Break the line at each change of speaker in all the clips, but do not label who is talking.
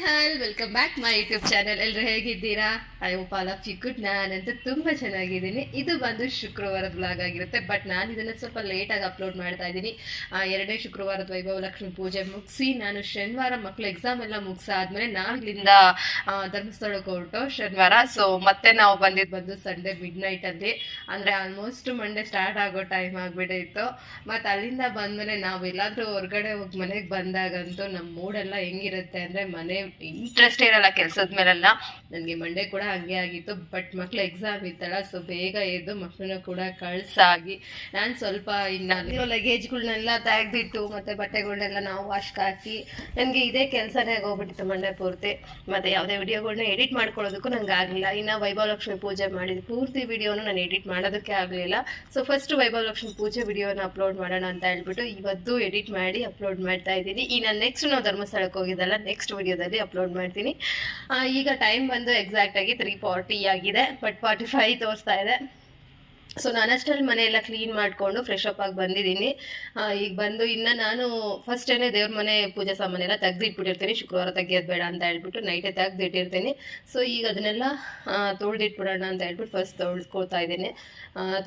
Hi welcome back my YouTube channel ಎಲ್ಲರೂ ಹೇಗಿದ್ದೀರಾ? I hope all of you good ನಾನಂತೂ ತುಂಬ ಚೆನ್ನಾಗಿದ್ದೀನಿ. ಇದು ಬಂದು ಶುಕ್ರವಾರದ ಬ್ಲಾಗ್ ಆಗಿರುತ್ತೆ ಬಟ್ ನಾನು ಇದನ್ನು ಸ್ವಲ್ಪ ಲೇಟಾಗಿ ಅಪ್ಲೋಡ್ ಮಾಡ್ತಾ ಇದ್ದೀನಿ. ಆ, ಎರಡನೇ ಶುಕ್ರವಾರದ ವೈಭವ ಲಕ್ಷ್ಮಿ ಪೂಜೆ ಮುಗಿಸಿ ನಾನು ಶನಿವಾರ ಮಕ್ಕಳು ಎಕ್ಸಾಮ್ ಎಲ್ಲ ಮುಗಿಸಾದ್ಮೇಲೆ ನಾವು ಇಲ್ಲಿಂದ ಧರ್ಮಸ್ಥಳಕ್ಕೆ ಹೊರಟು ಶನಿವಾರ. ಸೊ ಮತ್ತೆ ನಾವು ಬಂದಿದ್ದು ಬಂದು ಸಂಡೇ ಮಿಡ್ ನೈಟಲ್ಲಿ ಅಂದರೆ ಆಲ್ಮೋಸ್ಟ್ ಮಂಡೇ ಸ್ಟಾರ್ಟ್ ಆಗೋ ಟೈಮ್ ಆಗಿಬಿಟ್ಟಿತ್ತು ಮತ್ತು ಅಲ್ಲಿಂದ ಬಂದಮೇಲೆ ನಾವು ಎಲ್ಲಾದರೂ ಹೊರಗಡೆ ಹೋಗಿ ಮನೆಗೆ ಬಂದಾಗಂತೂ ನಮ್ಮ ಮೂಡೆಲ್ಲ ಹೆಂಗಿರುತ್ತೆ ಅಂದರೆ ಮನೆ ಇಂಟ್ರೆಸ್ಟ್ ಇರಲ್ಲ ಕೆಲಸದ ಮೇಲೆಲ್ಲ. ನನಗೆ ಮಂಡೇ ಕೂಡ ಹಂಗೆ ಆಗಿತ್ತು ಬಟ್ ಮಕ್ಳು ಎಕ್ಸಾಮ್ ಇತ್ತಲ್ಲ ಸೊ ಬೇಗ ಎದ್ದು ಮಕ್ಕಳನ್ನ ಕೂಡ ಕಳ್ಸಾಗಿ ನಾನು ಸ್ವಲ್ಪ ಇನ್ನು ಲಗೇಜ್ಗಳನ್ನೆಲ್ಲ ತೆಗೆದಿಟ್ಟು, ಮತ್ತು ಬಟ್ಟೆಗಳನ್ನೆಲ್ಲ ನಾವು ವಾಶ್ಗೆ ಹಾಕಿ, ನನಗೆ ಇದೇ ಕೆಲಸನೇ ಆಗೋಗ್ಬಿಟ್ಟಿತ್ತು ಮಂಡೆ ಪೂರ್ತಿ. ಮತ್ತು ಯಾವುದೇ ವಿಡಿಯೋಗಳನ್ನ ಎಡಿಟ್ ಮಾಡ್ಕೊಳ್ಳೋದಕ್ಕೂ ನಂಗೆ ಆಗಲಿಲ್ಲ. ಇನ್ನು ವೈಭವ ಲಕ್ಷ್ಮಿ ಪೂಜೆ ಮಾಡಿದ ಪೂರ್ತಿ ವಿಡಿಯೋನ ನಾನು ಎಡಿಟ್ ಮಾಡೋದಕ್ಕೆ ಆಗಲಿಲ್ಲ. ಸೊ ಫಸ್ಟ್ ವೈಭವ ಲಕ್ಷ್ಮಿ ಪೂಜೆ ವಿಡಿಯೋನ ಅಪ್ಲೋಡ್ ಮಾಡೋಣ ಅಂತ ಹೇಳ್ಬಿಟ್ಟು ಇವತ್ತು ಎಡಿಟ್ ಮಾಡಿ ಅಪ್ಲೋಡ್ ಮಾಡ್ತಾ ಇದ್ದೀನಿ. ನಾನು ನೆಕ್ಸ್ಟ್ ನಾವು ಧರ್ಮಸ್ಥಳಕ್ಕೆ ಹೋಗಿದ್ದಲ್ಲ ನೆಕ್ಸ್ಟ್ ವಿಡಿಯೋದಲ್ಲಿ ಅಪ್ಲೋಡ್ ಮಾಡ್ತೀನಿ. ಈಗ ಟೈಮ್ ಬಂದು ಎಕ್ಸಾಕ್ಟಾಗಿ ತ್ರೀ ಫಾರ್ಟಿ ಆಗಿದೆ ಬಟ್ ಫಾರ್ಟಿ ಫೈವ್ ತೋರಿಸ್ತಾ ಇದೆ. ಸೊ ನಾನಷ್ಟರಲ್ಲಿ ಮನೆಯೆಲ್ಲ ಕ್ಲೀನ್ ಮಾಡಿಕೊಂಡು ಫ್ರೆಶ್ ಅಪ್ ಆಗಿ ಬಂದಿದ್ದೀನಿ. ಈಗ ಬಂದು ಇನ್ನು ನಾನು ಫಸ್ಟೇನೆ ದೇವ್ರ ಮನೆ ಪೂಜೆ ಸಾಮಾನೆಲ್ಲ ತೆಗ್ದಿಟ್ಬಿಟ್ಟಿರ್ತೀನಿ. ಶುಕ್ರವಾರ ತೆಗಿಯೋದು ಬೇಡ ಅಂತ ಹೇಳ್ಬಿಟ್ಟು ನೈಟೇ ತೆಗ್ದಿಟ್ಟಿರ್ತೀನಿ. ಸೊ ಈಗ ಅದನ್ನೆಲ್ಲ ತೊಳೆದಿಟ್ಬಿಡೋಣ ಅಂತ ಹೇಳ್ಬಿಟ್ಟು ಫಸ್ಟ್ ತೊಳ್ಕೊಳ್ತಾ ಇದ್ದೀನಿ.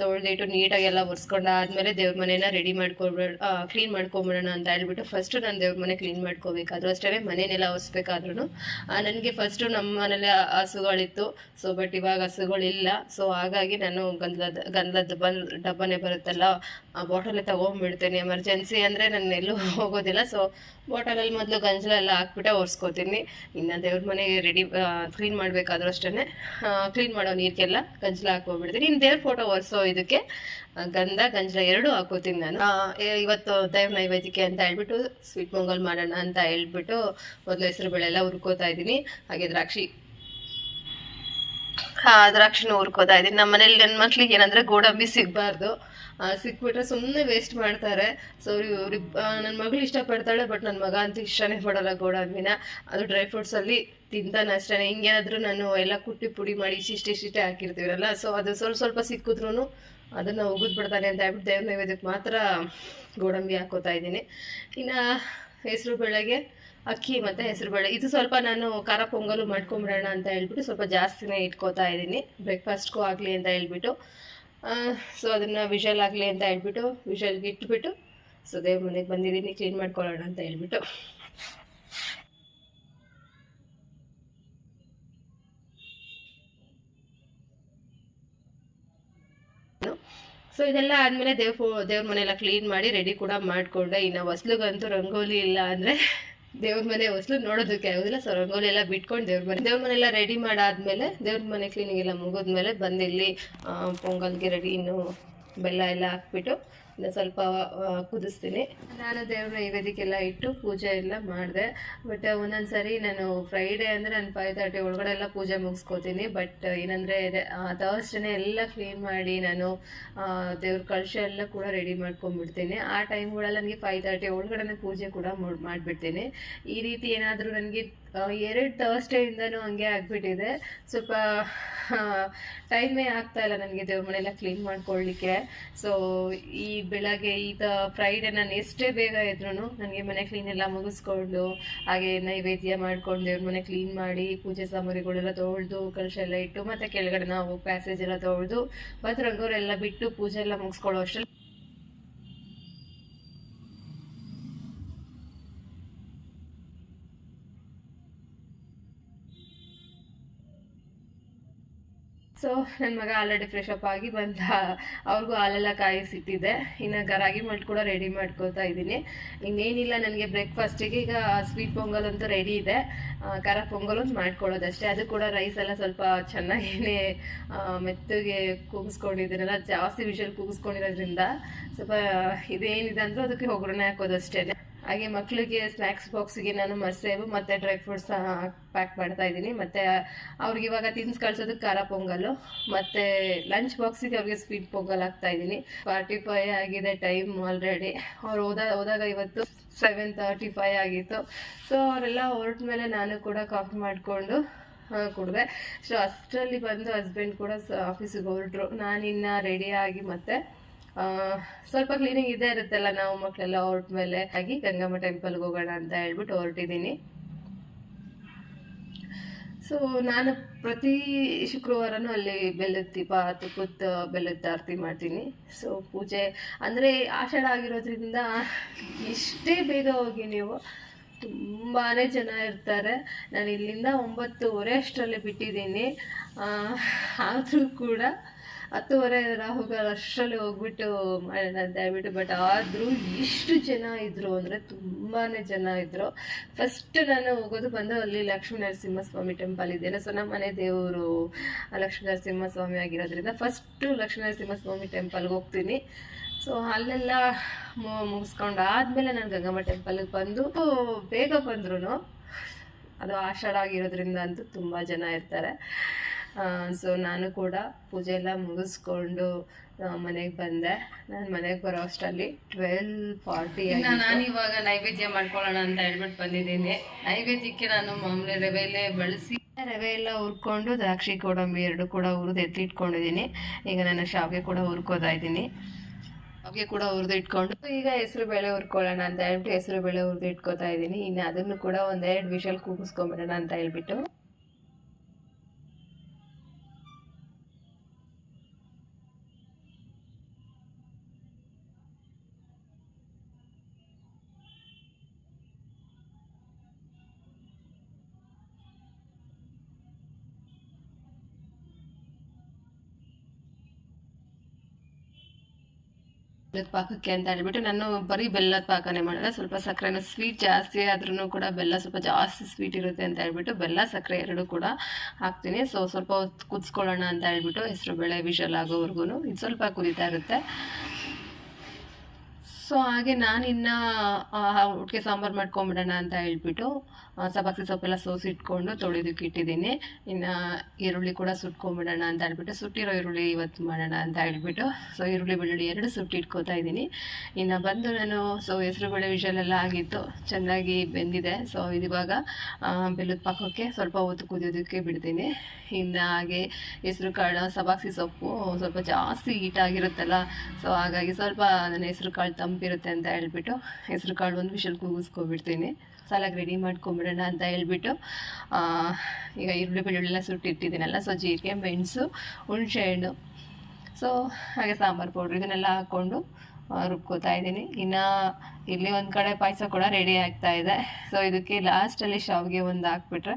ತೊಳೆದಿಟ್ಟು ನೀಟಾಗೆಲ್ಲ ಒರೆಸ್ಕೊಂಡಾದ್ಮೇಲೆ ದೇವ್ರ ಮನೆನ ರೆಡಿ ಮಾಡ್ಕೊಬಿಡ ಕ್ಲೀನ್ ಮಾಡ್ಕೊಂಬಿಡೋಣ ಅಂತ ಹೇಳ್ಬಿಟ್ಟು ಫಸ್ಟು ನಾನು ದೇವ್ರ ಮನೆ ಕ್ಲೀನ್ ಮಾಡ್ಕೋಬೇಕಾದ್ರೂ. ಅಷ್ಟೇ ಮನೆಯನ್ನೆಲ್ಲ ಒರೆಸ್ಬೇಕಾದ್ರೂ ನನಗೆ ಫಸ್ಟು ನಮ್ಮ ಮನೇಲಿ ಹಸುಗಳಿತ್ತು. ಸೊ ಬಟ್ ಇವಾಗ ಹಸುಗಳಿಲ್ಲ. ಸೊ ಹಾಗಾಗಿ ನಾನು ಗಂಧದ ಗಂಧದ ಬಂದ್ ಡಬ್ಬನೇ ಬರುತ್ತಲ್ಲ, ಆ ಬಾಟಲೇ ತೊಗೊಂಡ್ಬಿಡ್ತೀನಿ ಎಮರ್ಜೆನ್ಸಿ ಅಂದರೆ ನನ್ನ ಎಲ್ಲೂ ಹೋಗೋದಿಲ್ಲ. ಸೊ ಬಾಟಲಲ್ಲಿ ಮೊದಲು ಗಂಜಲ ಎಲ್ಲ ಹಾಕ್ಬಿಟ್ಟೆ, ಒರೆಸ್ಕೋತೀನಿ. ಇನ್ನು ದೇವ್ರ ಮನೆಗೆ ರೆಡಿ ಕ್ಲೀನ್ ಮಾಡಬೇಕಾದ್ರೂ ಅಷ್ಟೇ ಕ್ಲೀನ್ ಮಾಡೋ ನೀರಿಗೆಲ್ಲ ಗಂಜಲ ಹಾಕೋಬಿಡ್ತೀನಿ ಇನ್ನು ದೇವ್ರ ಫೋಟೋ ಒರೆಸೋ ಇದಕ್ಕೆ ಗಂಧ, ಗಂಜಲ ಎರಡೂ ಹಾಕೋತೀನಿ ನಾನು. ಇವತ್ತು ದೇವ್ರ ನೈವೇದ್ಯಕ್ಕೆ ಅಂತ ಹೇಳ್ಬಿಟ್ಟು ಸ್ವೀಟ್ ಪೊಂಗಲ್ ಮಾಡೋಣ ಅಂತ ಹೇಳ್ಬಿಟ್ಟು, ಮೊದಲು ಹೆಸರು ಬೇಳೆ ಎಲ್ಲ ಹುರ್ಕೋತಾ ಇದ್ದೀನಿ. ಹಾಗೆ ದ್ರಾಕ್ಷಿ ದ್ರಾಕ್ಷಿನ ಹುರ್ಕೋತಾ ಇದೀನಿ ನಮ್ಮ ಮನೇಲಿ ನನ್ನ ಮಕ್ಳಿಗೆ ಏನಂದ್ರೆ ಗೋಡಂಬಿ ಸಿಗಬಾರ್ದು. ಸಿಕ್ಬಿಟ್ರೆ ಸುಮ್ಮನೆ ವೇಸ್ಟ್ ಮಾಡ್ತಾರೆ. ಸೊ ನನ್ನ ಮಗಳು ಇಷ್ಟಪಡ್ತಾಳೆ ಬಟ್ ನನ್ನ ಮಗ ಅಂತೂ ಇಷ್ಟನೇ ಪಡಲ್ಲ ಗೋಡಂಬಿನ. ಅದು ಡ್ರೈ ಫ್ರೂಟ್ಸಲ್ಲಿ ತಿಂತಾನೆ ಅಷ್ಟೇ. ಹಿಂಗೇನಾದರೂ ನಾನು ಎಲ್ಲ ಕುಟ್ಟಿ ಪುಡಿ ಮಾಡಿ ಇಷ್ಟಿಷ್ಟೇ ಇಷ್ಟಿಷ್ಟೇ ಹಾಕಿರ್ತೀವಲ್ಲ ಸೊ ಅದು ಸ್ವಲ್ಪ ಸ್ವಲ್ಪ ಸಿಕ್ಕಿದ್ರೂ ಅದನ್ನು ಬಿಡ್ತಾನೆ ಅಂತ ಹೇಳ್ಬಿಟ್ಟು ದೇವ್ರ ನೈವೇದ್ಯಕ್ಕೆ ಮಾತ್ರ ಗೋಡಂಬಿ ಹಾಕೋತಾ ಇದ್ದೀನಿ. ಇನ್ನು, ಹೆಸರು ಬೇಳೆಗೆ ಅಕ್ಕಿ ಮತ್ತು ಹೆಸರುಬೇಳೆ. ಇದು ಸ್ವಲ್ಪ ನಾನು ಖಾರ ಪೊಂಗಲು ಮಾಡ್ಕೊಂಬಿಡೋಣ ಅಂತ ಹೇಳ್ಬಿಟ್ಟು ಸ್ವಲ್ಪ ಜಾಸ್ತಿನೇ ಇಟ್ಕೋತಾ ಇದ್ದೀನಿ. ಬ್ರೇಕ್ಫಾಸ್ಟ್ಗೂ ಆಗಲಿ ಅಂತ ಹೇಳ್ಬಿಟ್ಟು. ಸೊ ಅದನ್ನು ವಿಷಲ್ ಆಗಲಿ ಅಂತ ಹೇಳ್ಬಿಟ್ಟು ವಿಷಲ್ಗೆ ಇಟ್ಬಿಟ್ಟು ಸೊ ದೇವ್ರ ಮನೆಗೆ ಬಂದಿದ್ದೀನಿ ಕ್ಲೀನ್ ಮಾಡ್ಕೊಳ್ಳೋಣ ಅಂತ ಹೇಳ್ಬಿಟ್ಟು. ಸೊ ಇದೆಲ್ಲ ಆದಮೇಲೆ ದೇವ್ ದೇವ್ರ ಮನೆಯೆಲ್ಲ ಕ್ಲೀನ್ ಮಾಡಿ ರೆಡಿ ಕೂಡ ಮಾಡಿಕೊಂಡೆ. ಇನ್ನು ಹೊಸ್ಲಿಗಂತೂ ರಂಗೋಲಿ ಇಲ್ಲ ಅಂದರೆ ದೇವ್ರ ಮನೆ ಹೊಸಲು ನೋಡೋದಕ್ಕೆ ಆಗೋದಿಲ್ಲ. ಸೊ ರಂಗೋಲಿ ಎಲ್ಲ ಬಿಟ್ಕೊಂಡು ದೇವ್ರ ಮನೆ ದೇವ್ರ ಮನೆ ಎಲ್ಲ ರೆಡಿ ಮಾಡಾದ್ಮೇಲೆ ದೇವ್ರ ಮನೆ ಕ್ಲೀನಿಂಗ್ ಎಲ್ಲ ಮುಗಿದ್ಮೇಲೆ ಬಂದಿಲ್ಲಿ ಇಲ್ಲಿ ಪೊಂಗಲ್ಗೆ ರೆಡಿ ಇನ್ನು ಬೆಲ್ಲ ಎಲ್ಲ ಹಾಕ್ಬಿಟ್ಟು ಇನ್ನು ಸ್ವಲ್ಪ ಕುದಿಸ್ತೀನಿ. ನಾನು ದೇವ್ರ ನೈವೇದ್ಯಕ್ಕೆಲ್ಲ ಇಟ್ಟು ಪೂಜೆ ಎಲ್ಲ ಮಾಡಿದೆ. ಬಟ್ ಒಂದೊಂದು ಸರಿ ನಾನು ಫ್ರೈಡೇ ಅಂದರೆ ನಾನು ಫೈವ್ ತರ್ಟಿ ಒಳಗಡೆ ಎಲ್ಲ ಪೂಜೆ ಮುಗಿಸ್ಕೋತೀನಿ. ಬಟ್ ಏನಂದರೆ ಇದೆ ಎಲ್ಲ ಕ್ಲೀನ್ ಮಾಡಿ ನಾನು ದೇವ್ರ ಕಳಶ ಎಲ್ಲ ಕೂಡ ರೆಡಿ ಮಾಡ್ಕೊಂಡ್ಬಿಡ್ತೀನಿ. ಆ ಟೈಮ್ಗಳಲ್ಲಿ ನನಗೆ ಫೈವ್ ತರ್ಟಿ ಒಳಗಡೆ ಪೂಜೆ ಕೂಡ ಮಾಡಿಬಿಡ್ತೀನಿ. ಈ ರೀತಿ ಏನಾದರೂ ನನಗೆ ಎರಡು ಥರ್ಸ್ಡೇಯಿಂದನೂ ಹಂಗೆ ಆಗಿಬಿಟ್ಟಿದೆ. ಸ್ವಲ್ಪ ಟೈಮೇ ಆಗ್ತಾ ಇಲ್ಲ ನನಗೆ ದೇವ್ರ ಮನೆಯೆಲ್ಲ ಕ್ಲೀನ್ ಮಾಡ್ಕೊಳ್ಳಿಕ್ಕೆ ಸೊ ಈ ಬೆಳಗ್ಗೆ ಈ ತ ಫ್ರೈಡೇ ನಾನು ಎಷ್ಟೇ ಬೇಗ ಇದ್ರೂ ನನಗೆ ಮನೆ ಕ್ಲೀನ್ ಎಲ್ಲ ಮುಗಿಸ್ಕೊಂಡು, ಹಾಗೆ ನೈವೇದ್ಯ ಮಾಡ್ಕೊಂಡು ದೇವ್ರ ಮನೆ ಕ್ಲೀನ್ ಮಾಡಿ, ಪೂಜೆ ಸಾಮಗ್ರಿಗಳೆಲ್ಲ ತೊಳೆದು, ಕಲಶ ಎಲ್ಲ ಇಟ್ಟು, ಮತ್ತು ಕೆಳಗಡೆ ನಾವು ಪ್ಯಾಸೇಜ್ ಎಲ್ಲ ತೊಳೆದು ಮತ್ತು ರಂಗೋರೆಲ್ಲ ಬಿಟ್ಟು ಪೂಜೆ ಎಲ್ಲ ಮುಗಿಸ್ಕೊಳ್ಳೋ ಅಷ್ಟರಲ್ಲಿ ಸೊ ನನ್ನ ಮಗ ಆಲ್ರೆಡಿ ಫ್ರೆಶ್ ಅಪ್ ಆಗಿ ಬಂದ. ಅವ್ರಿಗೂ ಹಾಲೆಲ್ಲ ಕಾಯಿಸಿಟ್ಟಿದ್ದೆ ಇನ್ನು ಗರಾಗಿ ರಾಗಿ ಮಲ್ಟ್ ಕೂಡ ರೆಡಿ ಮಾಡ್ಕೋತಾ ಇದ್ದೀನಿ. ಇನ್ನೇನಿಲ್ಲ ನನಗೆ ಬ್ರೇಕ್ಫಾಸ್ಟಿಗೆ ಈಗ ಸ್ವೀಟ್ ಪೊಂಗಲ್ ಅಂತೂ ರೆಡಿ ಇದೆ. ಖರ ಖಾರ ಪೊಂಗಲ್ ಒಂದು ಮಾಡ್ಕೊಳ್ಳೋದಷ್ಟೇ. ಅದು ಕೂಡ ರೈಸ್ ಎಲ್ಲ ಸ್ವಲ್ಪ ಚೆನ್ನಾಗೇ ಮೆತ್ತಗೆ ಕೂಗಿಸ್ಕೊಂಡಿದ್ದೀನಲ್ಲ ಜಾಸ್ತಿ ವಿಷಲ್ ಕೂಗಿಸ್ಕೊಂಡಿರೋದ್ರಿಂದ ಸ್ವಲ್ಪ ಇದೇನಿದೆ ಅಂದರೂ ಅದಕ್ಕೆ ಒಗ್ಗರಣೆ ಹಾಕೋದಷ್ಟೇ ಹಾಗೆ ಮಕ್ಕಳಿಗೆ ಸ್ನ್ಯಾಕ್ಸ್ ಬಾಕ್ಸ್ಗೆ ನಾನು ಮರ್ಸೇವು ಮತ್ತು ಡ್ರೈ ಫ್ರೂಟ್ಸ್ ಪ್ಯಾಕ್ ಮಾಡ್ತಾ ಇದ್ದೀನಿ. ಮತ್ತು ಅವ್ರಿಗೆ ಇವಾಗ ತಿನ್ಸ್ ಕಳ್ಸೋದಕ್ಕೆ ಖಾರ ಪೊಂಗಲ್ಲು, ಮತ್ತು ಲಂಚ್ ಬಾಕ್ಸಿಗೆ ಅವ್ರಿಗೆ ಸ್ವೀಟ್ ಪೊಂಗಲ್ ಹಾಕ್ತಾ ಇದ್ದೀನಿ. ಫಾರ್ಟಿ ಫೈವ್ ಆಗಿದೆ ಟೈಮ್ ಆಲ್ರೆಡಿ ಅವ್ರು ಹೋದ, ಹೋದಾಗ ಇವತ್ತು ಸೆವೆನ್ ತರ್ಟಿ ಫೈವ್ ಆಗಿತ್ತು. ಸೊ ಅವರೆಲ್ಲ ಹೊರಟ ಮೇಲೆ ನಾನು ಕೂಡ ಕಾಫಿ ಮಾಡಿಕೊಂಡು ಕುಡಿದೆ. ಸೊ ಅಷ್ಟರಲ್ಲಿ ಬಂದು ಹಸ್ಬೆಂಡ್ ಕೂಡ ಆಫೀಸಿಗೆ ಹೊರಟ್ರು. ನಾನಿನ್ನು ರೆಡಿಯಾಗಿ ಮತ್ತೆ ಸ್ವಲ್ಪ ಕ್ಲೀನಿಂಗ್ ಇದೇ ಇರುತ್ತಲ್ಲ ನಾವು ಮಕ್ಕಳೆಲ್ಲ ಹೊರಟ ಮೇಲೆ ಹಾಗೆ ಗಂಗಮ್ಮ ಟೆಂಪಲ್ಗೆ ಹೋಗೋಣ ಅಂತ ಹೇಳ್ಬಿಟ್ಟು ಹೊರಟಿದ್ದೀನಿ. ಸೊ ನಾನು ಪ್ರತಿ ಶುಕ್ರವಾರನೂ ಅಲ್ಲಿ ಬೆಲ್ಲದ ದೀಪ ತುಪ್ಪದ ಬೆಲ್ಲದ ಆರತಿ ಮಾಡ್ತೀನಿ. ಸೊ ಪೂಜೆ ಅಂದರೆ ಆಷಾಢ ಆಗಿರೋದ್ರಿಂದ ಎಷ್ಟೇ ಬೇಗ ಹೋಗಿ ನೀವು. ತುಂಬಾ ಜನ ಇರ್ತಾರೆ. ನಾನು ಇಲ್ಲಿಂದ ಒಂಬತ್ತುವರೆ ಅಷ್ಟರಲ್ಲಿ ಬಿಟ್ಟಿದ್ದೀನಿ. ಆದರೂ ಕೂಡ ಹತ್ತುವರೆ ರಾಹುಗಳು ಅಷ್ಟರಲ್ಲಿ ಹೋಗ್ಬಿಟ್ಟು ಮಾಡೋಣ ಹೇಳ್ಬಿಟ್ಟು ಬಟ್ ಆದರೂ ಎಷ್ಟು ಜನ ಇದ್ದರು ಅಂದರೆ ತುಂಬಾ ಜನ ಇದ್ದರು ಫಸ್ಟ್ ನಾನು ಹೋಗೋದು ಬಂದು ಅಲ್ಲಿ ಲಕ್ಷ್ಮೀ ನರಸಿಂಹಸ್ವಾಮಿ ಟೆಂಪಲ್ ಇದೆಯಲ್ಲ ಸೊ ನಮ್ಮ ಮನೆ ದೇವರು ಲಕ್ಷ್ಮೀ ನರಸಿಂಹಸ್ವಾಮಿ ಆಗಿರೋದ್ರಿಂದ ಫಸ್ಟು ಲಕ್ಷ್ಮೀ ನರಸಿಂಹಸ್ವಾಮಿ ಟೆಂಪಲ್ಗೆ ಹೋಗ್ತೀನಿ. ಸೊ ಅಲ್ಲೆಲ್ಲ ಮುಗಿಸ್ಕೊಂಡು ಆದಮೇಲೆ ನಾನು ಗಂಗಮ್ಮ ಟೆಂಪಲ್ಗೆ ಬಂದು ಬೇಗ ಬಂದ್ರು ಅದು ಆಷಾಢ ಆಗಿರೋದ್ರಿಂದ ಅಂತೂ ತುಂಬ ಜನ ಇರ್ತಾರೆ. ಸೊ ನಾನು ಕೂಡ ಪೂಜೆ ಎಲ್ಲ ಮುಗಿಸ್ಕೊಂಡು ಮನೆಗೆ ಬಂದೆ. ನಾನು ಮನೆಗೆ ಬರೋ ಅಷ್ಟರಲ್ಲಿ ಟ್ವೆಲ್ ಫಾರ್ಟಿ ನಾನು ಇವಾಗ ನೈವೇದ್ಯ ಮಾಡ್ಕೊಳ್ಳೋಣ ಅಂತ ಹೇಳ್ಬಿಟ್ಟು ಬಂದಿದ್ದೀನಿ. ನೈವೇದ್ಯಕ್ಕೆ ನಾನು ಮಾಮೂಲಿ ರವೆಲೆ ಬಳಸಿ ರವೆ ಎಲ್ಲ ಹುರ್ಕೊಂಡು ದ್ರಾಕ್ಷಿ ಗೋಡಂಬಿ ಎರಡು ಕೂಡ ಹುರಿದು ಎತ್ತಿಟ್ಕೊಂಡಿದ್ದೀನಿ. ಈಗ ನಾನು ಶಾವಿಗೆ ಕೂಡ ಹುರ್ಕೋತಾ ಇದ್ದೀನಿ. ಶಾವಿಗೆ ಕೂಡ ಹುರಿದು ಇಟ್ಕೊಂಡು ಈಗ ಹೆಸರು ಬೇಳೆ ಹುರ್ಕೊಳ್ಳೋಣ ಅಂತ ಹೇಳ್ಬಿಟ್ಟು ಹೆಸರು ಬೇಳೆ ಹುರಿದು ಇಟ್ಕೋತಾ ಇದ್ದೀನಿ. ಇನ್ನು ಅದನ್ನು ಕೂಡ ಒಂದೆರಡು ವಿಷಲ್ ಕೂಗಿಸ್ಕೊಂಬಿಡೋಣ ಅಂತ ಹೇಳ್ಬಿಟ್ಟು. ಬೆಲ್ಲದ ಪಾಕಕ್ಕೆ ಅಂತ ಹೇಳ್ಬಿಟ್ಟು ನಾನು ಬರೀ ಬೆಲ್ಲದ ಪಾಕನೆ ಮಾಡಿದ್ರೆ ಸ್ವಲ್ಪ ಸಕ್ಕರೆನ ಸ್ವೀಟ್ ಜಾಸ್ತಿ ಆದ್ರೂ ಕೂಡ ಬೆಲ್ಲ ಸ್ವಲ್ಪ ಜಾಸ್ತಿ ಸ್ವೀಟ್ ಇರುತ್ತೆ ಅಂತ ಹೇಳ್ಬಿಟ್ಟು ಬೆಲ್ಲ, ಸಕ್ಕರೆ ಎರಡು ಕೂಡ ಹಾಕ್ತೀನಿ. ಸೊ ಸ್ವಲ್ಪ ಕುದಿಸ್ಕೊಳ್ಳೋಣ ಅಂತ ಹೇಳ್ಬಿಟ್ಟು ಹೆಸರು ಬೇಳೆ ವಿಷಲ್ ಆಗೋವರೆಗೂ ಇದು ಸ್ವಲ್ಪ ಕುದೀತಾ ಇರುತ್ತೆ. ಸೊ ಹಾಗೆ ನಾನು ಇನ್ನು ಉಟ್ಕೆ ಸಾಂಬಾರು ಮಾಡ್ಕೊಂಬಿಡೋಣ ಅಂತ ಹೇಳ್ಬಿಟ್ಟು ಆ, ಸಬ್ಬಕ್ಕಿ ಸೊಪ್ಪೆಲ್ಲ ಸೋಸಿ ಇಟ್ಕೊಂಡು ತೊಳೆದಕ್ಕೆ ಇಟ್ಟಿದ್ದೀನಿ. ಇನ್ನು ಈರುಳ್ಳಿ ಕೂಡ ಸುಟ್ಕೊಂಬಿಡೋಣ ಅಂತ ಹೇಳ್ಬಿಟ್ಟು ಸುಟ್ಟಿರೋ ಈರುಳ್ಳಿ ಇವತ್ತು ಮಾಡೋಣ ಅಂತ ಹೇಳ್ಬಿಟ್ಟು ಸೊ ಈರುಳ್ಳಿ ಬೆಳ್ಳುಳ್ಳಿ ಎರಡು ಸುಟ್ಟಿಟ್ಕೋತಾ ಇದ್ದೀನಿ. ಇನ್ನು ಬಂದು ನಾನು ಸೊ ಹೆಸರುಬೇಳೆ ವಿಷಲೆಲ್ಲ ಆಗಿತ್ತು ಚೆನ್ನಾಗಿ ಬೆಂದಿದೆ. ಸೊ ಇದಿವಾಗ ಬೆಲ್ಲದ ಪಾಕಕ್ಕೆ ಸ್ವಲ್ಪ ಹೊತ್ತು ಕುದಿಯೋದಕ್ಕೆ ಬಿಡ್ತೀನಿ. ಇನ್ನು ಹಾಗೆ ಹೆಸರು ಕಾಳು ಸಬಾಕ್ಸಿ ಸೊಪ್ಪು ಸ್ವಲ್ಪ ಜಾಸ್ತಿ ಹೀಟಾಗಿರುತ್ತಲ್ಲ ಸೊ ಹಾಗಾಗಿ ಸ್ವಲ್ಪ ನನ್ನ ಹೆಸರು ಕಾಳು ತಂಪಿರುತ್ತೆ ಅಂತ ಹೇಳ್ಬಿಟ್ಟು ಹೆಸರು ಕಾಳು ಒಂದು ವಿಷಲ್ ಕೂಗಿಸ್ಕೊಬಿಡ್ತೀನಿ ಸಾಲಾಗಿ ರೆಡಿ ಮಾಡ್ಕೊಂಬಿಡೋಣ ಅಂತ ಹೇಳ್ಬಿಟ್ಟು ಈಗ ಈರುಳ್ಳಿ ಬೆಳ್ಳುಳ್ಳಿ ಎಲ್ಲ ಸುಟ್ಟಿಟ್ಟಿದ್ದೀನಲ್ಲ ಸೊ ಜೀರಿಗೆ, ಮೆಣಸು ಹುಣಸೆಹಣ್ಣು ಸೊ ಹಾಗೆ ಸಾಂಬಾರು ಪೌಡ್ರ್ ಇದನ್ನೆಲ್ಲ ಹಾಕ್ಕೊಂಡು ರುಬ್ಕೋತಾ ಇದ್ದೀನಿ. ಇನ್ನು ಇಲ್ಲಿ ಒಂದು ಕಡೆ ಪಾಯಸ ಕೂಡ ರೆಡಿ ಆಗ್ತಾ ಇದೆ. ಸೊ ಇದಕ್ಕೆ ಲಾಸ್ಟಲ್ಲಿ ಶಾವಿಗೆ ಒಂದು ಹಾಕ್ಬಿಟ್ರೆ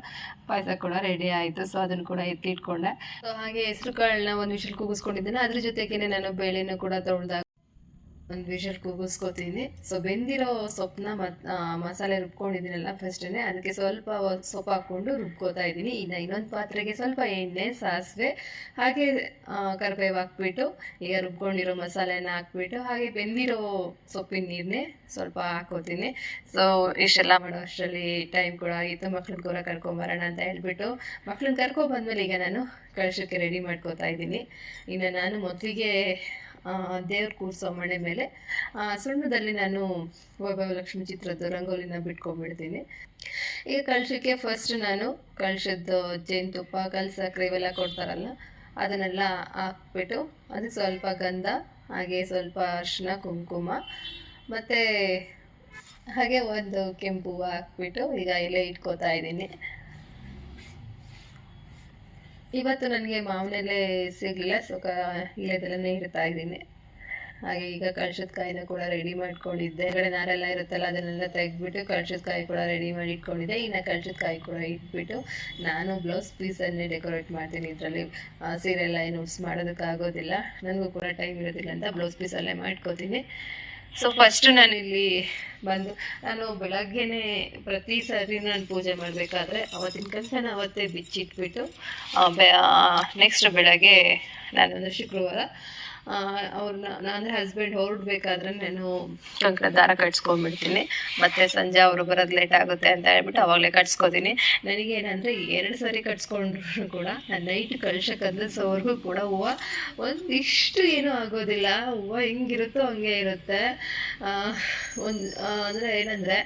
ಪಾಯಸ ಕೂಡ ರೆಡಿ ಆಯಿತು. ಸೊ ಅದನ್ನು ಕೂಡ ಎತ್ತಿಟ್ಕೊಂಡೆ. ಸೊ ಹಾಗೆ ಹೆಸರು ಕಾಳನ್ನ ಒಂದು ವಿಷಲ್ ಕೂಗಿಸ್ಕೊಂಡಿದ್ದೀನಿ ಅದ್ರ ಜೊತೆಗೇನೆ ನಾನು ಬೇಳೆನೂ ಕೂಡ ತೊಳೆದಾಗ ಒಂದು ವಿಷಲ್ ಕೂಗಿಸ್ಕೊತೀನಿ. ಸೊ ಬೆಂದಿರೋ ಸೊಪ್ಪನ್ನ ಮತ್ ಮಸಾಲೆ ರುಬ್ಕೊಂಡಿದ್ದೀನಲ್ಲ ಫಸ್ಟೇ ಅದಕ್ಕೆ ಸ್ವಲ್ಪ ಸೊಪ್ಪು ಹಾಕ್ಕೊಂಡು ರುಬ್ಕೋತಾ ಇದ್ದೀನಿ. ಇನ್ನು ಇನ್ನೊಂದು ಪಾತ್ರೆಗೆ ಸ್ವಲ್ಪ ಎಣ್ಣೆ, ಸಾಸಿವೆ, ಹಾಗೆ ಕರಿಬೇವು ಹಾಕ್ಬಿಟ್ಟು, ಈಗ ರುಬ್ಕೊಂಡಿರೋ ಮಸಾಲೆನ ಹಾಕ್ಬಿಟ್ಟು, ಹಾಗೆ ಬೆಂದಿರೋ ಸೊಪ್ಪಿನ ನೀರನ್ನೇ ಸ್ವಲ್ಪ ಹಾಕೋತೀನಿ ಸೊ ಇಷ್ಟೆಲ್ಲ ಮಾಡೋ ಅಷ್ಟರಲ್ಲಿ ಟೈಮ್ ಕೂಡ ಆಗಿತ್ತು. ಮಕ್ಳನ್ನ ಕೂಡ ಕರ್ಕೊಂಬರೋಣ ಅಂತ ಹೇಳ್ಬಿಟ್ಟು ಮಕ್ಳನ್ನ ಮೇಲೆ ಈಗ ನಾನು ಕಳಶಕ್ಕೆ ರೆಡಿ ಮಾಡ್ಕೋತಾ ಇದ್ದೀನಿ. ಇನ್ನು ನಾನು ಮೊದಲಿಗೆ ದೇವ್ರ ಕೂರಿಸೋ ಮಣೆ ಮೇಲೆ. ಸುಣ್ಣದಲ್ಲಿ ನಾನು ವೈಭವ ಲಕ್ಷ್ಮಿ ಚಿತ್ರದ ರಂಗೋಲಿನ ಬಿಟ್ಕೊಂಡ್ಬಿಡ್ತೀನಿ. ಈಗ ಕಳಶಕ್ಕೆ ಫಸ್ಟ್ ನಾನು ಕಳಶದ್ದು ಜೇನುತುಪ್ಪ ಕಲ್ ಸಕ್ಕರೆ ಇವೆಲ್ಲ ಕೊಡ್ತಾರಲ್ಲ, ಅದನ್ನೆಲ್ಲ ಹಾಕ್ಬಿಟ್ಟು ಅದಕ್ಕೆ ಸ್ವಲ್ಪ ಗಂಧ, ಹಾಗೆ ಸ್ವಲ್ಪ ಅರಿಶಿನ ಕುಂಕುಮ, ಮತ್ತು ಹಾಗೆ ಒಂದು ಕೆಂಪು ಹೂವು ಹಾಕ್ಬಿಟ್ಟು ಈಗ ಎಲೆ ಇಟ್ಕೋತಾ ಇದ್ದೀನಿ. ಇವತ್ತು ನನಗೆ ಮಾವಿನೆಲೆ ಸಿಗಲಿಲ್ಲ ಸೊ ಕ ಇರ್ತಾ ಇಡ್ತಾ ಇದ್ದೀನಿ. ಹಾಗೆ ಈಗ ಕಳ್ಸದ ಕಾಯಿನ ಕೂಡ ರೆಡಿ ಮಾಡ್ಕೊಂಡಿದ್ದೆ. ಕಡೆ ನಾರೆಲ್ಲ ಇರುತ್ತಲ್ಲ, ಅದನ್ನೆಲ್ಲ ತೆಗೆದ್ಬಿಟ್ಟು ಕಳ್ಸದ ಕಾಯಿ ಕೂಡ ರೆಡಿ ಮಾಡಿ ಇಟ್ಕೊಂಡಿದ್ದೆ ಇನ್ನು ಕಳ್ಸದ ಕಾಯಿ ಕೂಡ ಇಟ್ಬಿಟ್ಟು ನಾನು ಬ್ಲೌಸ್ ಪೀಸನ್ನೇ ಡೆಕೋರೇಟ್ ಮಾಡ್ತೀನಿ ಇದರಲ್ಲಿ. ಸೀರೆ ಎಲ್ಲ ಏನು ಮಾಡೋದಕ್ಕೆ ಮಾಡೋದಕ್ಕಾಗೋದಿಲ್ಲ. ನನಗೂ ಕೂಡ ಟೈಮ್ ಇರೋದಿಲ್ಲ ಅಂತ ಬ್ಲೌಸ್ ಪೀಸಲ್ಲೇ ಮಾಡ್ಕೋತೀನಿ. ಸೊ ಫಸ್ಟು ನಾನು ಇಲ್ಲಿ ಬಂದು ನಾನು ಬೆಳಗ್ಗೆನೆ ಪ್ರತಿ ಸರಿ ನಾನು ಪೂಜೆ ಮಾಡಬೇಕಾದ್ರೆ ಅವತ್ತಿನ ಕಂಕಣ ಅವತ್ತೇ ಬಿಚ್ಚಿಟ್ಬಿಟ್ಟು ನೆಕ್ಸ್ಟ್ ಬೆಳಗ್ಗೆ ನಾನೊಂದು ಶುಕ್ರವಾರ ಅವ್ರನ್ನ ಅಂದರೆ ಹಸ್ಬೆಂಡ್ ಹೊರಡ್ಬೇಕಾದ್ರೆ ನಾನು ಶಂಕರ ದಾರ ಕಟ್ಸ್ಕೊಂಡ್ಬಿಡ್ತೀನಿ. ಮತ್ತೆ ಸಂಜೆ ಅವರು ಬರೋದು ಲೇಟ್ ಆಗುತ್ತೆ ಅಂತ ಹೇಳ್ಬಿಟ್ಟು ಅವಾಗಲೇ ಕಟ್ಸ್ಕೊತೀನಿ. ಏನಂದ್ರೆ ಎರಡು ಸಾರಿ ಕಟ್ಸ್ಕೊಂಡ್ರು ಕೂಡ ನೈಟ್ ಸೋರ್ಗು ಕೂಡ ಹೂವ ಒಂದು ಇಷ್ಟು ಏನೂ ಆಗೋದಿಲ್ಲ. ಹೂವ ಹೆಂಗಿರುತ್ತೋ ಹಂಗೆ ಇರುತ್ತೆ. ಒಂದು ಅಂದರೆ ಏನಂದರೆ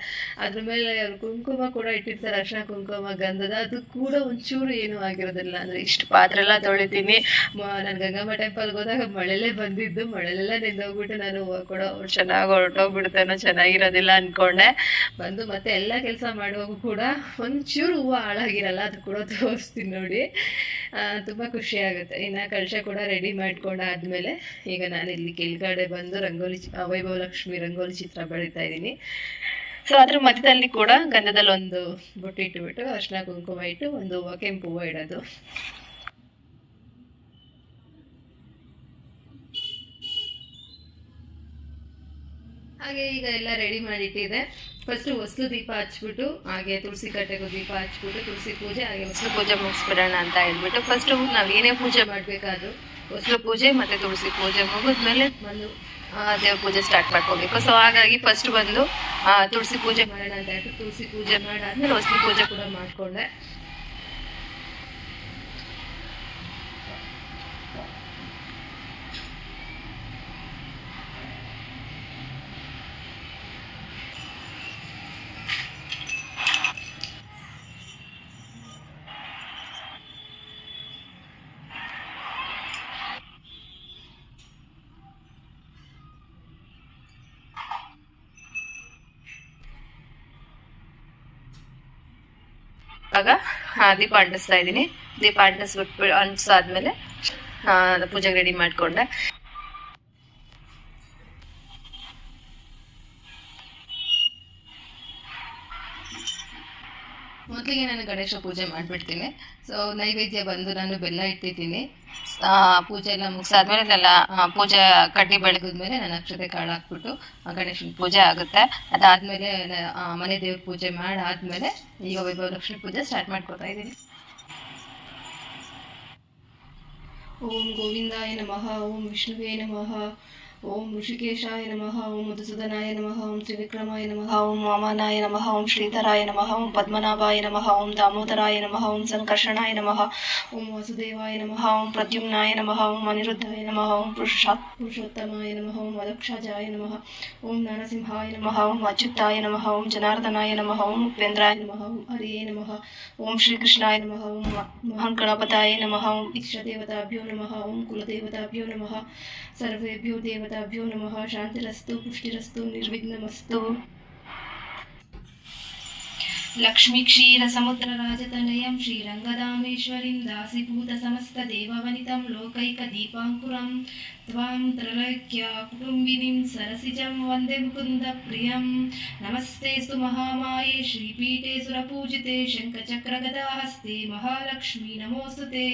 ಅದ್ರ ಮೇಲೆ ಅವ್ರು ಕುಂಕುಮ ಕೂಡ ಇಟ್ಟಿರ್ತಾರೆ, ಅರ್ಶಿನ ಕುಂಕುಮ, ಗಂಧದ, ಅದು ಕೂಡ ಒಂಚೂರು ಏನೂ ಆಗಿರೋದಿಲ್ಲ. ಅಂದರೆ ಇಷ್ಟು ಪಾತ್ರೆ ಎಲ್ಲ ತೊಳಿತೀನಿ ನಾನು ಗಂಗಮ್ಮ ಟೆಂಪಲ್ಗೆ ಹೋದಾಗ ಮಳೆಲೇ ಬಂದಿದ್ದು, ಮಳೆಲೆಲ್ಲ ನೆಂದೋಗ್ಬಿಟ್ಟು ನಾನು ಕೂಡ ಚೆನ್ನಾಗಿ ಹೊರಟೋಗ್ಬಿಡ್ತೇನೋ ಚೆನ್ನಾಗಿರೋದಿಲ್ಲ ಅನ್ಕೊಂಡೆ. ಬಂದು ಮತ್ತೆ ಎಲ್ಲ ಕೆಲಸ ಮಾಡುವಾಗ ಕೂಡ ಒಂಚೂರು ಹೂವು ಹಾಳಾಗಿರಲ್ಲ, ಅದು ಕೂಡ ತೋರಿಸ್ತೀನಿ ನೋಡಿ. ತುಂಬ ಖುಷಿ ಆಗುತ್ತೆ. ಇನ್ನು ಕಳಶ ಕೂಡ ರೆಡಿ ಮಾಡ್ಕೊಂಡಾದ್ಮೇಲೆ ಈಗ ನಾನು ಇಲ್ಲಿ ಕೆಳಗಡೆ ಬಂದು ರಂಗೋಲಿ ವೈಭವ ಲಕ್ಷ್ಮಿ ರಂಗೋಲಿ ಚಿತ್ರ ಬೆಳೀತಾ ಇದ್ದೀನಿ. ಸೊ ಅದ್ರ ಮಧ್ಯದಲ್ಲಿ ಕೂಡ ಗಂಧದಲ್ಲಿ ಒಂದು ಬೊಟ್ಟು ಇಟ್ಟುಬಿಟ್ಟು ಅರ್ಶಿನ ಕುಂಕುಮ ಇಟ್ಟು ಒಂದು ಹೂವು, ಕೆಂಪು ಹೂವು ಇಡೋದು. ಹಾಗೆ ಈಗ ಎಲ್ಲ ರೆಡಿ ಮಾಡಿಟ್ಟಿದೆ. ಫಸ್ಟ್ ಹೊಸಲು ದೀಪ ಹಚ್ಬಿಟ್ಟು, ಹಾಗೆ ತುಳಸಿ ಕಟ್ಟೆಗೂ ದೀಪ ಹಚ್ಬಿಟ್ಟು, ತುಳಸಿ ಪೂಜೆ, ಹಾಗೆ ಹೊಸಲು ಪೂಜೆ ಮುಗಿಸ್ಬಿಡೋಣ ಅಂತ ಹೇಳ್ಬಿಟ್ಟು ಫಸ್ಟ್ ನಾವು ಏನೇ ಪೂಜೆ ಮಾಡಬೇಕಾದ್ರೂ ಹೊಸಲು ಪೂಜೆ ಮತ್ತೆ ತುಳಸಿ ಪೂಜೆ ಮುಗಿದ್ಮೇಲೆ ಬಂದು ದೇವ್ರ ಪೂಜೆ ಸ್ಟಾರ್ಟ್ ಮಾಡ್ಕೋಬೇಕು. ಸೊ ಹಾಗಾಗಿ ಫಸ್ಟ್ ಬಂದು ತುಳಸಿ ಪೂಜೆ ಮಾಡೋಣ ಅಂತ ಹೇಳ್ಬಿಟ್ಟು ತುಳಸಿ ಪೂಜೆ ಮಾಡಾದ್ಮೇಲೆ ಹೊಸಲು ಪೂಜೆ ಕೂಡ ಮಾಡಿಕೊಂಡೆ. ಆ, ದೀಪ ಅಂಟಿಸ್ತಾ ಇದ್ದೀನಿ. ದೀಪ ಅಂಟಿಸ್ಬಿಟ್ಟು ಅಂಟಿಸಾದ್ಮೇಲೆ ಪೂಜೆಗೆ ರೆಡಿ ಮಾಡಿಕೊಂಡೆ. ಗಣೇಶ ಪೂಜೆ ಮಾಡಿಬಿಡ್ತೀನಿ. ಸೊ ನೈವೇದ್ಯ ಬಂದು ನಾನು ಬೆಲ್ಲ ಇಟ್ಟಿದ್ದೀನಿ. ಪೂಜೆ ಎಲ್ಲ ಮುಗಿಸಾದ್ಮೇಲೆ ಎಲ್ಲ ಪೂಜೆ ಕಡ್ಡಿ ಬೆಳಗಿದ್ಮೇಲೆ ನಾನು ಅಕ್ಷತೆ ಕಾಳು ಹಾಕ್ಬಿಟ್ಟು ಗಣೇಶನ ಪೂಜೆ ಆಗುತ್ತೆ. ಅದಾದ್ಮೇಲೆ ಮನೆ ದೇವ್ರ ಪೂಜೆ ಮಾಡಾದ್ಮೇಲೆ ಈಗ ವೈಭವ ಲಕ್ಷ್ಮಿ ಪೂಜೆ ಸ್ಟಾರ್ಟ್ ಮಾಡ್ಕೊತಾ ಇದ್ದೀನಿ. ಓಂ ಗೋವಿಂದಾಯ ನಮಃ, ಓಂ ವಿಷ್ಣುವೇ ನಮಃ. ಓಂ ಋಷಿಕೇಶಾಯ ನಮಃ ಓಂ ಮಧುಸೂದನಾಯ ನಮಃ ಓಂ ತ್ರಿವಿಕ್ರಮಾಯ ನಮಃ ಓಂ ವಾಮನಾಯ ನಮಃ ಓಂ ಶ್ರೀಧರಾಯ ನಮಃ ಓಂ ಪದ್ಮನಾಭಾಯ ನಮಃ ಓಂ ದಾಮೋದರಾಯ ನಮಃ ಓಂ ಸಂಕರ್ಷಣಾಯ ನಮಃ ಓಂ ವಾಸುದೇವಾಯ ನಮಃ ಓಂ ಪ್ರದ್ಯುಮ್ನಾಯ ನಮಃ ಓಂ ಅನಿರುದ್ಧಾಯ ನಮಃ ಓಂ ಪುರುಷಾತ್ ಪುರುಷೋತ್ತಮಾಯ ನಮಃ ಓಂ ಮದಕ್ಷಾಜಾಯ ನಮಃ ಓಂ ನರಸಿಂಹಾಯ ನಮಃ ಓಂ ಅಚ್ಯುತಾಯ ನಮಃ ಓಂ ಜನಾರ್ದನಾಯ ನಮಃ ಓಂ ಉಪೇಂದ್ರಾಯ ನಮಃ ಓಂ ಹರಿಯೇ ನಮಃ ಓಂ ಶ್ರೀಕೃಷ್ಣಾಯ ನಮಃ ಓಂ ಮಹಾನ್ ಗಣಪತಾಯ ನಮಃ ಓಂ ಇಷ್ಟದೇವತಾಭ್ಯೋ ನಮಃ ಓಂ ಕುಲದೇವತಾಭ್ಯೋ ನಮಃ ಸರ್ವೇಭ್ಯೋ గణపతాభ్యో నమ శాంతిరస్తు పుష్టిరస్తు నిర్విఘ్నమస్తు लक्ष्मीक्षीरसमुद्रराजतनयं श्रीरङ्गदामेश्वरीं दासीभूतसमस्तदेववनितं लोकैकदीपाङ्कुरं त्वां त्रलैक्याकुटुम्बिनीं सरसिजं वन्दे मुकुन्दप्रियं नमस्ते सु महामाये श्रीपीठे सुरपूजिते शङ्खचक्रगदाहस्ते महालक्ष्मी नमोऽस्तु ते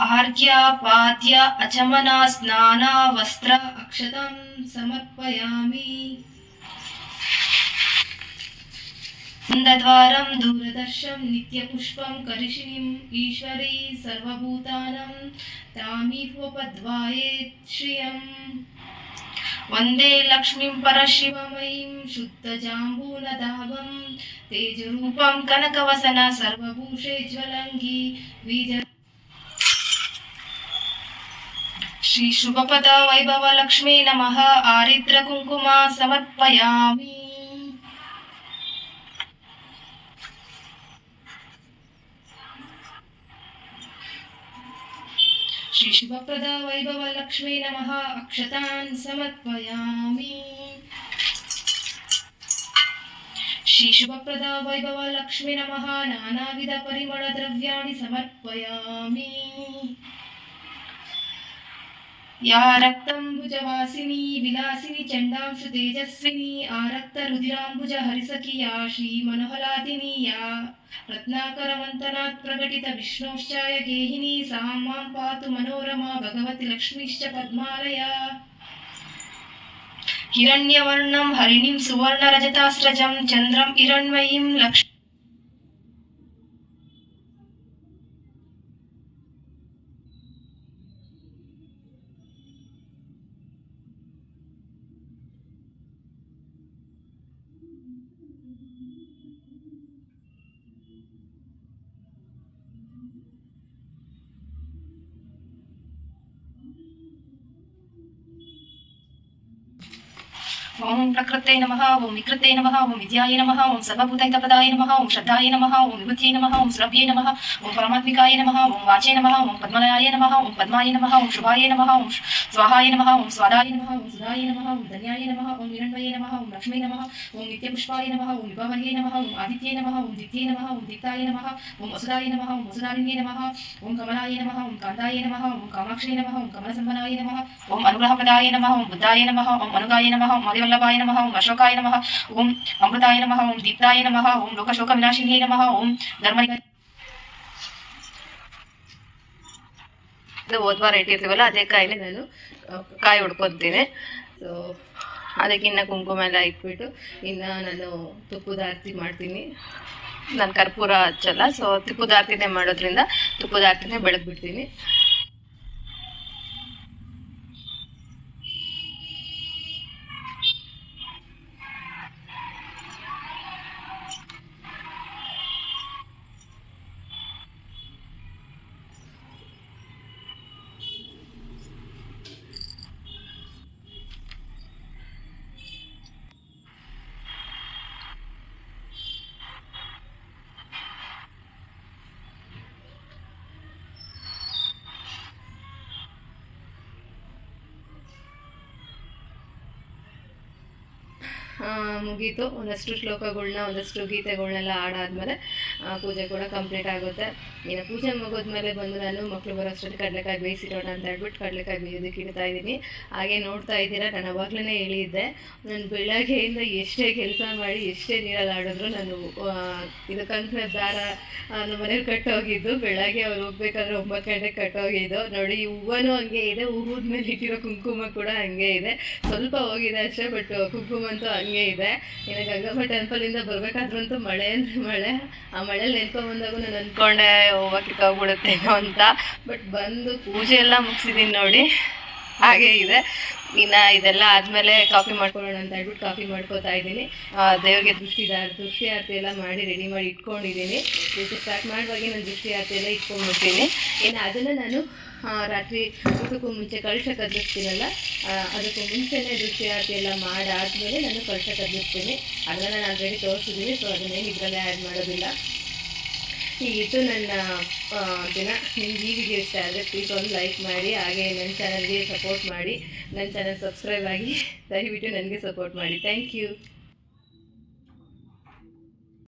आर्घ्यापाद्य अचमना स्नाना वस्त्र अक्षतं समर्पयामि। द्वारं दूरदर्शं नित्यपुष्पं करिषिणीम् ईश्वरी सर्वभूतानं तामीवपद्वाये श्रियम्। वंदे लक्ष्मीं परशिवमयीं शुद्धजाम्बूनदाभं तेजरूपं कनकवसन श्री शुभपद वैभव लक्ष्मी नम। आरिद्र कुंकुम समर्पयामि। श्री शुभप्रद वैभव लक्ष्मी नम। अक्षतान् समर्पयामि। श्री शुभप्रद वैभव लक्ष्मी नम। नानाविध परिमळ द्रव्याणि समर्पयामि। యా రక్తంబుజవాసిని విలాసిని చండాంశు తేజస్విని ఆ రక్త రుధిరాంబుజ హరిసఖి యా శ్రీ మనోహలాదిని యా రత్నాకరవంతనాత్ ప్రకటిత విష్ణోశ్చాయ గేహిని సాం మాం పాతు మనోరమా భగవతి లక్ష్మిశ్చ పద్మాలయా हिरण्यवर्णं हरिणीं सुवर्णरजतास्रजं चन्द्रं हिरण्मयीं लक्ष्मी
ಪ್ರಕೃತೆ ನಮಃ ಓಂ ವಿಕೃತೆ ನಮಃ ಓಂ ವಿದ್ಯಾಯ ನಮಃ ಓಂ ಸರ್ವಭೂತೈತಪದಾಯ ನಮಃ ಓಂ ಶ್ರದ್ಧಾಯ ನಮಃ ಓಂ ವಿಭೂತಿಯೇ ನಮಃ ಓಂ ಶ್ರವ್ಯೇ ನಮಃ ಓಂ ಪರಮಾತ್ಮಿಕಾಯ ನಮಃ ಓಂ ವಾಚೇ ನಮಃ ಓಂ ಪದ್ಮಲಯಾಯ ನಮಃ ಓಂ ಪದ್ಮಾಯ ನಮಃ ಓಂ ಶುಭಾಯ ನಮಃ ಓಂ ಸ್ವಾಹಾಯ ನಮಃ ಓಂ ಸ್ವಾದಾಯ ನಮಃ ಓಂ ಸುಧಾಯ ನಮಃ ಓಂ ಧನ್ಯಾಯ ನಮಃ ಓಂ ಹಿರಣ್ಮಯೇ ನಮಃ ಓಂ ಲಕ್ಷ್ಮೀ ನಮಃ ಓಂ ನಿತ್ಯಪುಷ್ಪಾಯ ನಮಃ ಓಂ ವಿಭಾವರ್ಯೇ ನಮಃ ಓಂ ಆದಿತ್ಯೇ ನಮಃ ಓಂ ದಿತ್ಯೇ ನಮಃ ಓಂ ದೀಪ್ತಾಯ ನಮಃ ಓಂ ವಸುದಾಯ ನಮಃ ಓಂ ವಸುಧಾರಿಣ್ಯೇ ನಮಃ ಓಂ ಕಮಲಾಯ ನಮಃ ಓಂ ಕಾಂತಾಯ ನಮಃ ಓಂ ಕಾಮಾಕ್ಷೇ ನಮಃ ಓಂ ಕಮಲಸಂಭನಾಯ ನಮಃ ಓಂ ಅನುಗ್ರಹಪ್ರದಾಯ ನಮಃ ಓಂ ಬುದ್ಧಾಯ ನಮಃ ಓಂ ಅನುಗಾಯ ನಮಃ ಓಂ ಮದಿವಲ್ಲಭಾಯ ನಮಃ ಓಂ ಅಶೋಕಾಯ ನಮಃ ಓಂ ಅಮೃತಾಯ ನಮಃ ಓಂ ದೀಪ್ತಾಯ ನಮಃ ಓಂ ಲೋಕಶೋಕ ವಿನಾಶಿನಿಯ ನಮಃ ಓಂ
ಧರ್ಮ ವಾರ ಇಟ್ಟಿರ್ತೀವಲ್ಲ ಅದೇ ಕಾಯಿಲೆ ನಾನು ಕಾಯಿ ಹೊಡ್ಕೊತೀನಿ. ಸೊ ಅದಕ್ಕಿನ್ನ ಕುಂಕುಮ ಎಲ್ಲ ಇಟ್ಬಿಟ್ಟು, ಇನ್ನು ನಾನು ತುಪ್ಪದ ಆರತಿ ಮಾಡ್ತೀನಿ. ನಾನು ಕರ್ಪೂರ ಹಚ್ಚಲ್ಲ ಸೊ ತುಪ್ಪದ ಆರತಿನೇ ಮಾಡೋದ್ರಿಂದ ತುಪ್ಪದ ಆರತಿನೇ ಬೆಳಗ್ಬಿಡ್ತೀನಿ ಆ, ಮುಗೀತು. ಒಂದಷ್ಟು ಶ್ಲೋಕಗಳನ್ನ ಒಂದಷ್ಟು ಗೀತೆಗಳನ್ನೆಲ್ಲ ಹಾಡಾದ್ಮೇಲೆ ಪೂಜೆ ಕೂಡ ಕಂಪ್ಲೀಟ್ ಆಗುತ್ತೆ. ಇನ್ನು ಪೂಜೆ ಮುಗಿದ್ಮೇಲೆ ಬಂದು ನಾನು ಮಕ್ಕಳು ಬರೋಷ್ಟೊತ್ತಿಗೆ ಕಡಲೆಕಾಯಿ ಬೇಯಿಸಿರೋಣ ಅಂತ ಹೇಳ್ಬಿಟ್ಟು ಕಡಲೆಕಾಯಿ ಬೇಯೋದಕ್ಕೆ ಇಡ್ತಾ ಇದ್ದೀನಿ. ಹಾಗೆ ನೋಡ್ತಾ ಇದ್ದೀರಾ, ನಾನು ಅವಾಗಲೇ ಹೇಳಿದ್ದೆ, ನಾನು ಬೆಳಗ್ಗೆಯಿಂದ ಎಷ್ಟೇ ಕೆಲಸ ಮಾಡಿ ಎಷ್ಟೇ ನೀರಲ್ಲಿ ಆಡಿದ್ರು ನಾನು ಇದು ಕಂಕಣ ದಾರ ನಮ್ಮ ಮನೇಲಿ ಕಟ್ಟೋಗಿದ್ದು, ಬೆಳಗ್ಗೆ ಅವ್ರು ಹೋಗ್ಬೇಕಾದ್ರೆ ಒಂಬತ್ತು ಗಂಟೆಗೆ ಕಟ್ಟೋಗಿದ್ದು. ನೋಡಿ, ಈ ಹೂವನೂ ಹಂಗೆ ಇದೆ ಹೂವದ ಮೇಲೆ ಇಟ್ಟಿರೋ ಕುಂಕುಮ ಕೂಡ ಹಂಗೆ ಇದೆ. ಸ್ವಲ್ಪ ಹೋಗಿದೆ ಅಷ್ಟೇ, ಬಟ್ ಕುಂಕುಮ ಅಂತೂ ಹಂಗೆ ಇದೆ. ಇನ್ನು ಗಂಗಮ್ಮ ಟೆಂಪಲಿಂದ ಬರಬೇಕಾದ್ರಂತೂ ಮಳೆ ಅಂದರೆ ಮಳೆ. ಆ ಮಳೆಲಿ ನೆನ್ಕೊಂಡು ಬಂದಾಗೂ ನಾನು ಅಂದ್ಕೊಂಡೆ ಹೂವು ಹೋಗ್ಬಿಡುತ್ತೇನೋ ಅಂತ. ಬಟ್ ಬಂದು ಪೂಜೆ ಎಲ್ಲ ಮುಗಿಸಿದ್ದೀನಿ ನೋಡಿ. ಹಾಗೆ ಇದೆ. ಇನ್ನು ಇದೆಲ್ಲ ಆದಮೇಲೆ ಕಾಫಿ ಮಾಡ್ಕೊಳ್ಳೋಣ ಅಂತ ಹೇಳ್ಬಿಟ್ಟು ಕಾಫಿ ಮಾಡ್ಕೋತಾ ಇದ್ದೀನಿ. ದೇವರಿಗೆ ದೃಷ್ಟಿ ದೃಷ್ಟಿ ಆರತಿ ಎಲ್ಲ ಮಾಡಿ ರೆಡಿ ಮಾಡಿ ಇಟ್ಕೊಂಡಿದ್ದೀನಿ. ಇದು ಸ್ಟಾರ್ಟ್ ಮಾಡುವಾಗ ನಾನು ದೃಷ್ಟಿ ಆರತಿ ಎಲ್ಲ ಇಟ್ಕೊಂಡ್ಬಿಡ್ತೀನಿ. ಇನ್ನು ಅದನ್ನು ನಾನು ರಾತ್ರಿ ಊಟಕ್ಕೂ ಮುಂಚೆ ಕಳಶ ಕದ್ದಿಸ್ತೀನಲ್ಲ ಅದಕ್ಕೂ ಮುಂಚೆನೇ ದೃಷ್ಟಿ ಆರತಿ ಎಲ್ಲ ಮಾಡಾದ್ಮೇಲೆ ನಾನು ಕಳಶ ಕದ್ದಿಸ್ತೀನಿ. ಅದನ್ನು ನಾನು ಆಲ್ರೆಡಿ ತೋರಿಸಿದ್ದೀನಿ ಸೊ ಅದನ್ನೇನು ಇದರಲ್ಲೇ ಆ್ಯಡ್ ಮಾಡೋದಿಲ್ಲ. ಹೀಗಿತ್ತು ನನ್ನ ದಿನ. ನಿಮ್ಗೆ ಈ ವಿಡಿಯೋ ಇಷ್ಟ ಆದರೆ ಪ್ಲೀಸ್ ಒಂದು ಲೈಕ್ ಮಾಡಿ, ಹಾಗೆ ನನ್ನ ಚಾನಲ್ಗೆ ಸಪೋರ್ಟ್ ಮಾಡಿ. ನನ್ನ ಚಾನಲ್ ಸಬ್ಸ್ಕ್ರೈಬ್ ಆಗಿ, ದಯವಿಟ್ಟು ನನಗೆ ಸಪೋರ್ಟ್ ಮಾಡಿ. Thank you